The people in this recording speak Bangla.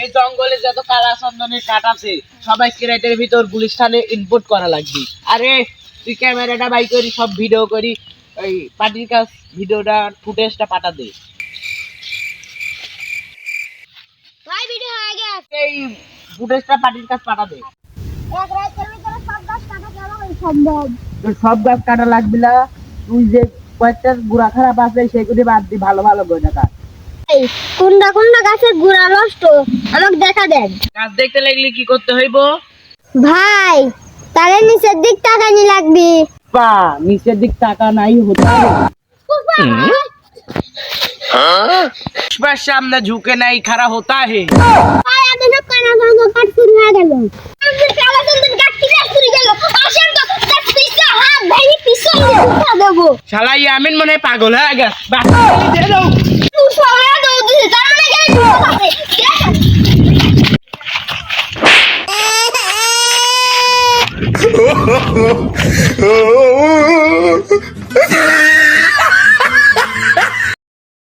এই জঙ্গলে যত কালা চন্দনের কাঠ আছে সবাই ক্রেটের ভিতর গুলিস্তানে ইনপুট করা লাগবে। আরে তুই ক্যামেরাটা বাই করি সব ভিডিও করি ওই পার্টির কাছ ভিডিওটা ফুটেজটা পাঠা দে। ভাই ভিডিও হয়ে গেছে। এই ফুটেজটা পার্টির কাছ পাঠা দে। এক রাতের ভিতরে সব গাছ কাটা সম্ভব। সব গাছ কাটা লাগবে না। তুই যে কয়েকটা গুড়া খারাপ আছে সেগুলি বাদ দি ভালো ভালো গয়না কাট কোনটা কোনটা গাছের গুড়া নষ্ট? আমাকে দেখা দেন। গাছ দেখতে লাগলে কি করতে হইব? ভাই তারে নিচের দিক তাকানি লাগবে। পা নিচের দিক টাকা নাই হতে পুষ্পার সামনে ঝুঁকে নাই খারা হতা হে। আপনি সব কানা কানা কাট oh, oh, oh, oh.